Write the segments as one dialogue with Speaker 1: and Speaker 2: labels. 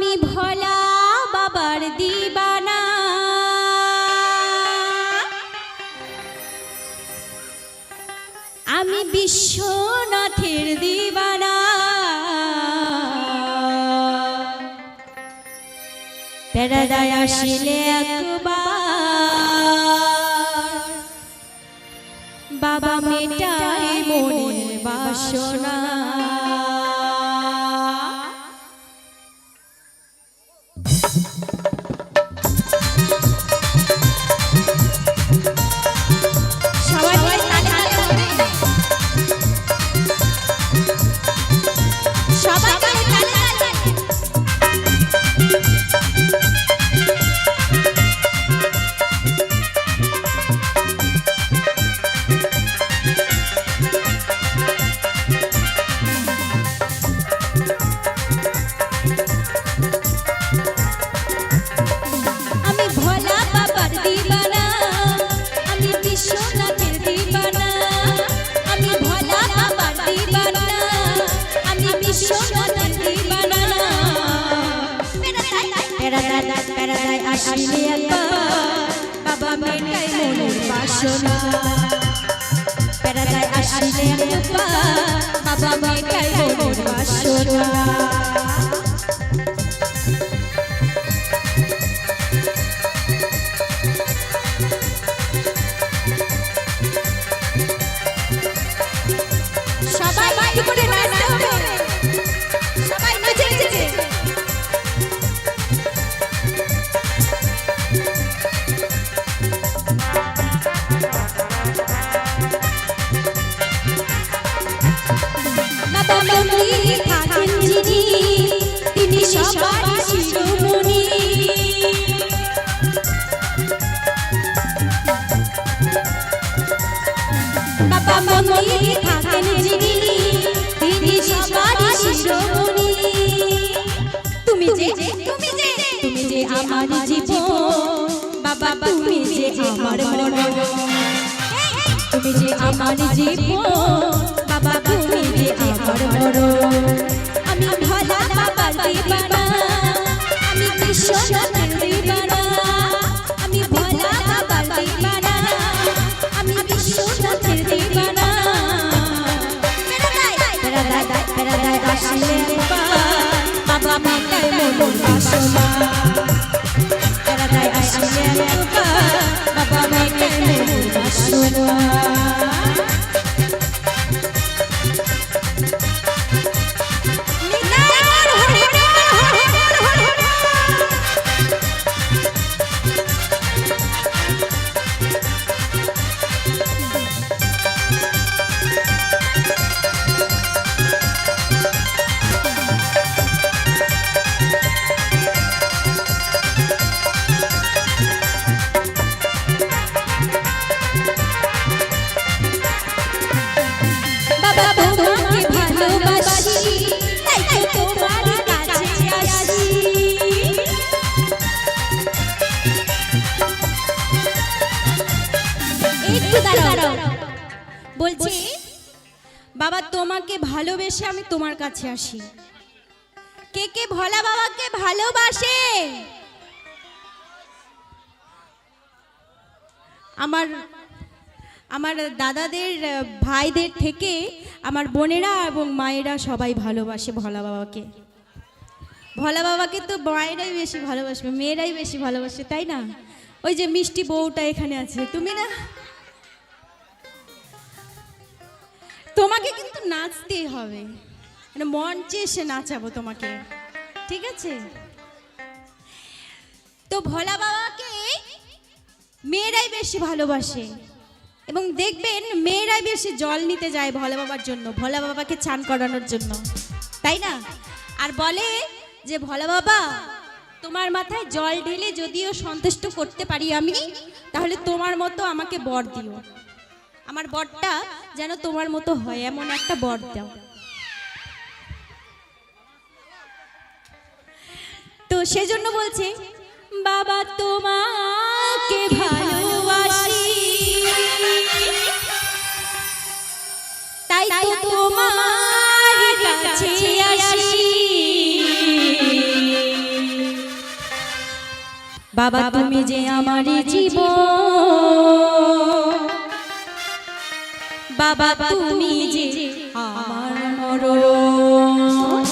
Speaker 1: আমি ভোলা বাবার দিবানা। আমি বিশ্বনাথের দিবানা। পেরাদায় আসিলে একবার। বাবা মেটাই আসিলে একবার বাবা মেটাই মনের বাসনা। প্যারাদাই আসলে একবার বাবা মেটাই মনের বাসনা। বাবা মন্দিরে থাকেন যিনি, তিনি সবার শিরোমণি তুমি যে আমার জীবন, বাবা, তুমি যে আমার বাবা মরণ। আমি ভোলা বাবার দিবানা বাবা তোমাকে ভালোবেসে আমি তোমার কাছে আসি। কে কে ভোলা বাবাকে ভালোবাসে? আমার আমার দাদাদের ভাইদের থেকে আমার বোনেরা এবং মায়েরা সবাই ভালোবাসে ভোলা বাবাকে। ভোলা বাবাকে তো মায়েরাই বেশি ভালোবাসবে, মেয়েরাই বেশি ভালোবাসে, তাই না? ওই যে মিষ্টি বউটা এখানে আছে, তুমি না? তোমাকে কিন্তু নাচতেই হবে। মানে মঞ্চে এসে নাচাবো তোমাকে। ঠিক আছে? তো ভোলা বাবাকে মেয়েরাই বেশি ভালোবাসে। এবং দেখবেন মেয়েরাই বেশি জল নিতে যায় ভোলা বাবার জন্য, ভোলা বাবাকে চান করানোর জন্য। তাই না? আর বলে যে, ভোলা বাবা, তোমার মাথায় জল ঢেলে যদিও সন্তুষ্ট করতে পারি আমি, তাহলে তোমার মতো আমাকে বর দিও। আমার বরটা যেন তোমার মতো হয় এমন একটা বর দাও। তো সেজন্য বলছে বাবা তোমাকে ভালোবাসি। তাই তো তোমার কাছে আসি। বাবা তুমি যে আমার জীবন। বাবা তুমি যে আমার মরণ।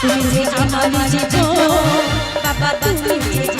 Speaker 1: তুমি যে আমার জীবন। বাবা তুমি যে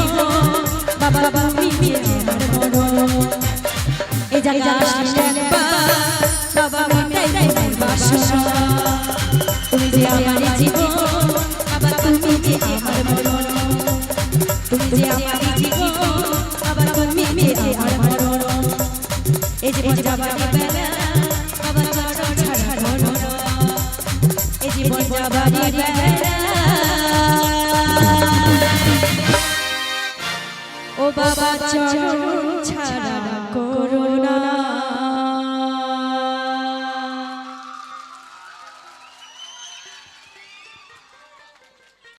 Speaker 1: বাবা তুমি যে আমার মরণ এই জায়গা একবার বাবা মেটাই বাসনা তুমি যে আমার জীবন বাবা তুমি যে আমার মরণ তুমি যে আমার জীবন বাবা তুমি যে আমার মরণ এই জীবন যাবার বেলা বাবা চরণ ছাড়া মরণ এই জীবন যাবার বেলা বাবা চরণ ছাড়া।